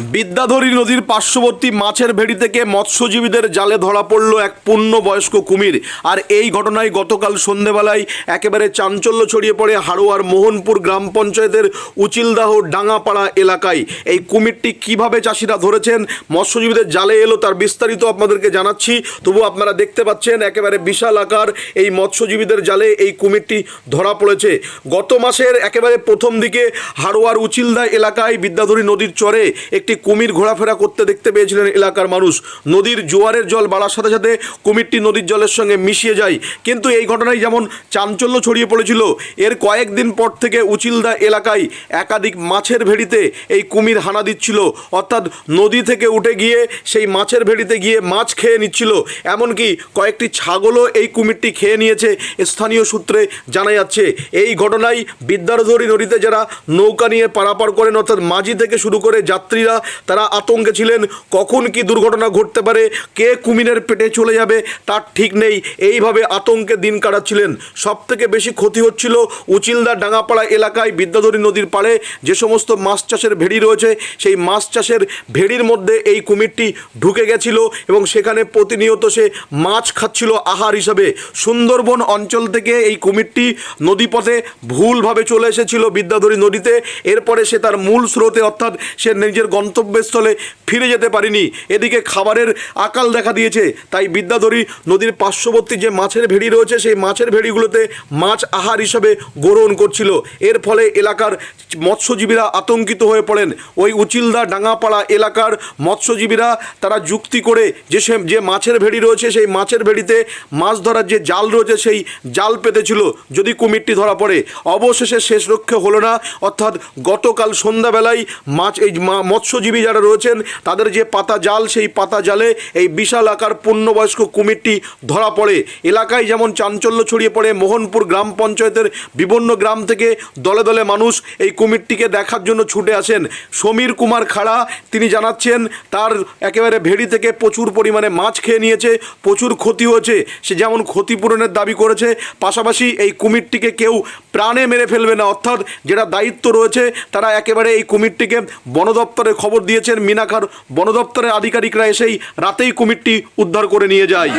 বিদ্যাধরী নদীর পার্শ্ববর্তী মাছের ভেড়ি থেকে মৎস্যজীবীদের জালে ধরা পড়ল এক পূর্ণবয়স্ক কুমির। আর এই ঘটনায় গতকাল সন্ধেবেলায় একেবারে চাঞ্চল্য ছড়িয়ে পড়ে হাড়োয়ার মোহনপুর গ্রাম পঞ্চায়েতের উচিলদাহ ডাঙ্গাপাড়া এলাকায়। এই কুমিরটি কীভাবে চাষিরা ধরেছেন, মৎস্যজীবীদের জালে এলো তার বিস্তারিত আপনাদেরকে জানাচ্ছি। তবু আপনারা দেখতে পাচ্ছেন একেবারে বিশাল আকার এই মৎস্যজীবীদের জালে এই কুমিরটি ধরা পড়েছে। গত মাসের একেবারে প্রথম দিকে হাড়োয়ার উচিলদা এলাকায় বিদ্যাধরী নদীর চরে একটি কুমির ঘোরাফেরা করতে দেখতে পেয়েছিলেন এলাকার মানুষ। নদীর জোয়ারের জল বাড়ার সাথে সাথে কুমিরটি নদীর জলের সঙ্গে মিশিয়ে যায়। কিন্তু এই ঘটনায় যেমন চাঞ্চল্য ছড়িয়ে পড়েছিল, এর কয়েকদিন পর থেকে উচিলদা এলাকায় একাধিক মাছের ভেড়িতে এই কুমির হানা দিচ্ছিল। অর্থাৎ নদী থেকে উঠে গিয়ে সেই মাছের ভেড়িতে গিয়ে মাছ খেয়ে নিচ্ছিল। এমনকি কয়েকটি ছাগলও এই কুমিরটি খেয়ে নিয়েছে স্থানীয় সূত্রে জানা যাচ্ছে। এই ঘটনায় বিদ্যাধরী নদীতে যারা নৌকা নিয়ে পারাপার করেন, অর্থাৎ মাঝি থেকে শুরু করে যাত্রীরা তারা আতঙ্কে ছিলেন কখন কি দুর্ঘটনা ঘটতে পারে, কে কুমিরের পেটে চলে যাবে, তার ঠিক নেই। এইভাবে আতঙ্কে দিন কাটাচ্ছিলেন। সব থেকে বেশি ক্ষতি হচ্ছিল উচিলদা ডাঙ্গাপাড়া এলাকায় বিদ্যাধরী নদীর পাড়ে। যে সমস্ত মাছ চাষের ভেড়ি রয়েছে, সেই মাছ চাষের ভেড়ির মধ্যে এই কুমিরটি ঢুকে গেছিল এবং সেখানে প্রতিনিয়ত সে মাছ খাচ্ছিল আহার হিসাবে। সুন্দরবন অঞ্চল থেকে এই কুমিরটি নদীপথে ভুলভাবে চলে এসেছিল বিদ্যাধরী নদীতে। এরপরে সে তার মূল স্রোতে, অর্থাৎ সে নিজের গন্তব্যস্থলে ফিরে যেতে পারেনি। এদিকে খাবারের আকাল দেখা দিয়েছে। তাই বিদ্যাধরী নদীর পার্শ্ববর্তী যে মাছের ভেড়ি রয়েছে, সেই মাছের ভেড়িগুলোতে মাছ আহার হিসাবে গ্রহণ করছিল। এর ফলে এলাকার মৎস্যজীবীরা আতঙ্কিত হয়ে পড়েন। ওই উচিলদা ডাঙ্গাপাড়া এলাকার মৎস্যজীবীরা তারা যুক্তি করে যে সে, যে মাছের ভেড়ি রয়েছে, সেই মাছের ভেড়িতে মাছ ধরার যে জাল রয়েছে, সেই জাল পেতেছিল। যদি কুমিরটি ধরা পড়ে, অবশেষে শেষ রক্ষে হলো না। অর্থাৎ গতকাল সন্ধ্যাবেলায় মাছ এই মা- মৎস্যজীবী যারা রয়েছেন, তাদের যে পাতা জাল, সেই পাতা জালে এই বিশাল আকার পূর্ণবয়স্ক কুমিরটি ধরা পড়ে। এলাকায় যেমন চাঞ্চল্য ছড়িয়ে পড়ে, মোহনপুর গ্রাম পঞ্চায়েতের বিভিন্ন গ্রাম থেকে দলে দলে মানুষ এই কুমিরটিকে দেখার জন্য ছুটে আসেন। সমীর কুমার খাড়া, তিনি জানাচ্ছেন, তার একেবারে ভেড়ি থেকে প্রচুর পরিমাণে মাছ খেয়ে নিয়েছে, প্রচুর ক্ষতি হয়েছে, সে যেমন ক্ষতিপূরণের দাবি করেছে, পাশাপাশি এই কুমিরটিকে কেউ প্রাণে মেরে ফেলবে না। অর্থাৎ যেটা দায়িত্ব রয়েছে, তারা একেবারে এই কুমিরটিকে বন দপ্তরে খবর দিয়েছেন মিনাখার বন দপ্তরের আধিকারিকরা এসেই রাতেই কুমিরটি উদ্ধার করে নিয়ে যায়।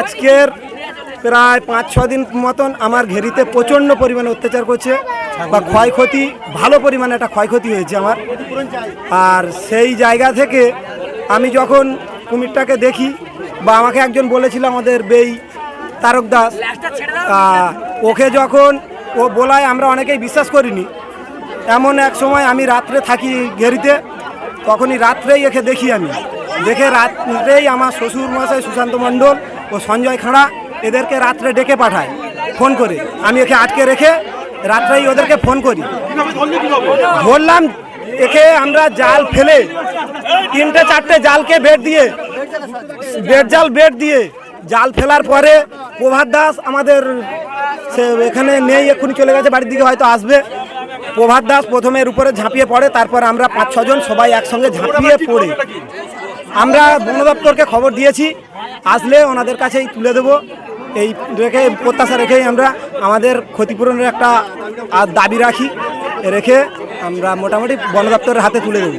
আজকের প্রায় পাঁচ, ছ দিন মতন আমার ঘেরিতে প্রচণ্ড পরিমাণে অত্যাচার করছে বা ক্ষয়ক্ষতি, ভালো পরিমাণে একটা ক্ষয়ক্ষতি হয়েছে আমার। আর সেই জায়গা থেকে আমি যখন কুমিরটাকে দেখি বা আমাকে একজন বলেছিল আমাদের বেই তারক দাস ওকে যখন ও বলায় আমরা অনেকেই বিশ্বাস করিনি। এমন এক সময় আমি রাত্রে থাকি ঘেরিতে তখনই রাত্রেই একে দেখি আমি। দেখে রাত্রেই আমার শ্বশুর মশাই সুশান্ত মণ্ডল ও সঞ্জয় খাঁড়া এদেরকে রাত্রে ডেকে পাঠায়, ফোন করে। আমি একে আটকে রেখে রাত্রেই ওদেরকে ফোন করি। ধরলাম একে আমরা জাল ফেলে, তিনটে চারটে জালকে বেট দিয়ে, বেট জাল বেট দিয়ে জাল ফেলার পরে প্রভাত দাস আমাদের সে এখানে নেই, এক্ষুনি চলে গেছে, বাড়ির দিকে হয়তো আসবে। প্রভাত দাস প্রথমে উপরে ঝাঁপিয়ে পড়ে, তারপর আমরা পাঁচ ছজন সবাই একসঙ্গে ঝাঁপিয়ে পড়ে। আমরা বন দপ্তরকে খবর দিয়েছি, আসলে ওনাদের কাছেই তুলে দেবো। এই রেখে, প্রত্যাশা রেখেই আমরা আমাদের ক্ষতিপূরণের একটা দাবি রাখি, রেখে আমরা মোটামুটি বন দপ্তরের হাতে তুলে দেবো।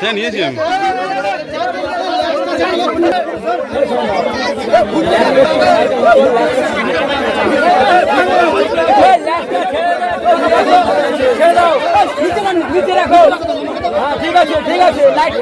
হ্যাঁ নিয়েছি আমি ঠিক আছে ঠিক আছে লাইট